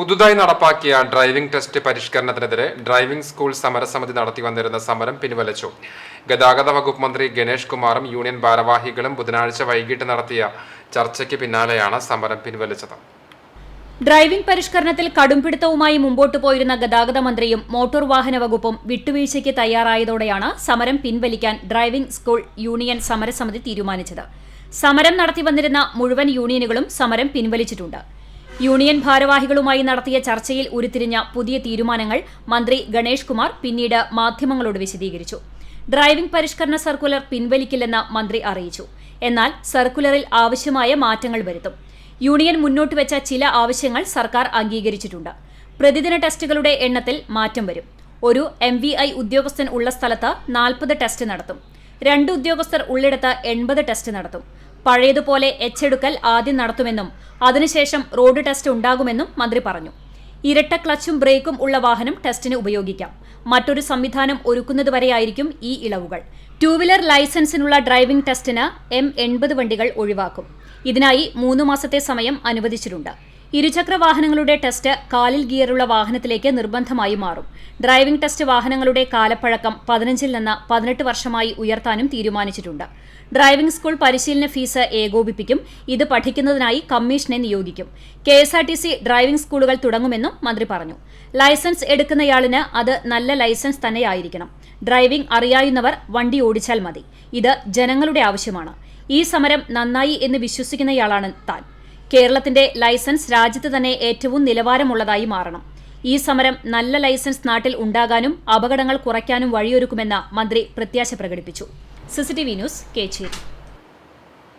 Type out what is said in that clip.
പുതുതായി നടപ്പാക്കിയ driving test പരിഷ്കരണത്തിനെതിരെ ഡ്രൈവിംഗ് സ്കൂൾ സമരസമിതി നടത്തി വന്നിരുന്ന സമരം പിൻവലിച്ചു. ഗതാഗത വകുപ്പ് മന്ത്രി ഗണേഷ് കുമാറും യൂണിയൻ ഭാരവാഹികളും ബുധനാഴ്ച വൈകിട്ട് നടത്തിയ ചർച്ചയ്ക്ക് പിന്നാലെയാണ് സമരം പിൻവലിച്ചത്. ഡ്രൈവിംഗ് പരിഷ്കരണത്തിൽ കടുംപിടുത്തവുമായി മുമ്പോട്ടു പോയിരുന്ന ഗതാഗത മന്ത്രിയും മോട്ടോർ വാഹന വകുപ്പും വിട്ടുവീഴ്ചയ്ക്ക് തയ്യാറായതോടെയാണ് സമരം പിൻവലിക്കാൻ ഡ്രൈവിംഗ് സ്കൂൾ യൂണിയൻ സമരസമിതി തീരുമാനിച്ചത്. സമരം നടത്തി വന്നിരുന്ന മുഴുവൻ യൂണിയനുകളും സമരം പിൻവലിച്ചിട്ടുണ്ട്. യൂണിയൻ ഭാരവാഹികളുമായി നടത്തിയ ചർച്ചയിൽ ഉരുത്തിരിഞ്ഞ പുതിയ തീരുമാനങ്ങൾ മന്ത്രി ഗണേഷ് കുമാർ പിന്നീട് മാധ്യമങ്ങളോട് വിശദീകരിച്ചു. ഡ്രൈവിംഗ് പരിഷ്കരണ സർക്കുലർ പിൻവലിക്കില്ലെന്ന് മന്ത്രി അറിയിച്ചു. എന്നാൽ സർക്കുലറിൽ ആവശ്യമായ മാറ്റങ്ങൾ വരുത്തും. യൂണിയൻ മുന്നോട്ട് വെച്ച ചില ആവശ്യങ്ങൾ സർക്കാർ അംഗീകരിച്ചിട്ടുണ്ട്. പ്രതിദിന ടെസ്റ്റുകളുടെ എണ്ണത്തിൽ മാറ്റം വരും. ഒരു എം ഉദ്യോഗസ്ഥൻ ഉള്ള സ്ഥലത്ത് നാൽപ്പത് ടെസ്റ്റ് നടത്തും. രണ്ട് ഉദ്യോഗസ്ഥർ ഉള്ളിടത്ത് എൺപത് ടെസ്റ്റ് നടത്തും. പഴയതുപോലെ എച്ചെടുക്കൽ ആദ്യം നടത്തുമെന്നും അതിനുശേഷം റോഡ് ടെസ്റ്റ് ഉണ്ടാകുമെന്നും മന്ത്രി പറഞ്ഞു. ഇരട്ട ക്ലച്ചും ബ്രേക്കും ഉള്ള വാഹനം ടെസ്റ്റിന് ഉപയോഗിക്കാം. മറ്റൊരു സംവിധാനം ഒരുക്കുന്നതുവരെയായിരിക്കും ഈ ഇളവുകൾ. ടൂ വീലർ ലൈസൻസിനുള്ള ഡ്രൈവിംഗ് ടെസ്റ്റിന് എം എൺപത് വണ്ടികൾ ഒഴിവാക്കും. ഇതിനായി മൂന്ന് മാസത്തെ സമയം അനുവദിച്ചിട്ടുണ്ട്. ഇരുചക്ര വാഹനങ്ങളുടെ ടെസ്റ്റ് കാലിൽ ഗിയറുള്ള വാഹനത്തിലേക്ക് നിർബന്ധമായി മാറും. ഡ്രൈവിംഗ് ടെസ്റ്റ് വാഹനങ്ങളുടെ കാലപ്പഴക്കം പതിനഞ്ചിൽ നിന്ന് പതിനെട്ട് വർഷമായി ഉയർത്താനും തീരുമാനിച്ചിട്ടുണ്ട്. ഡ്രൈവിംഗ് സ്കൂൾ പരിശീലന ഫീസ് ഏകോപിപ്പിക്കും. ഇത് പഠിക്കുന്നതിനായി കമ്മീഷനെ നിയോഗിക്കും. K S R T C driving സ്കൂളുകൾ തുടങ്ങുമെന്നും മന്ത്രി പറഞ്ഞു. ലൈസൻസ് എടുക്കുന്നയാളിന് അത് നല്ല ലൈസൻസ് തന്നെയായിരിക്കണം. ഡ്രൈവിംഗ് അറിയാവുന്നവർ വണ്ടി ഓടിച്ചാൽ മതി. ഇത് ജനങ്ങളുടെ ആവശ്യമാണ്. ഈ സമരം നന്നായി എന്ന് വിശ്വസിക്കുന്നയാളാണ് താൻ. കേരളത്തിന്റെ ലൈസൻസ് രാജ്യത്ത് തന്നെ ഏറ്റവും നിലവാരമുള്ളതായി മാറണം. ഈ സമരം നല്ല ലൈസൻസ് നാട്ടിൽ ഉണ്ടാകാനും അപകടങ്ങൾ കുറയ്ക്കാനും വഴിയൊരുക്കുമെന്ന് മന്ത്രി പ്രത്യാശ പ്രകടിപ്പിച്ചു. CCTV news Kechery.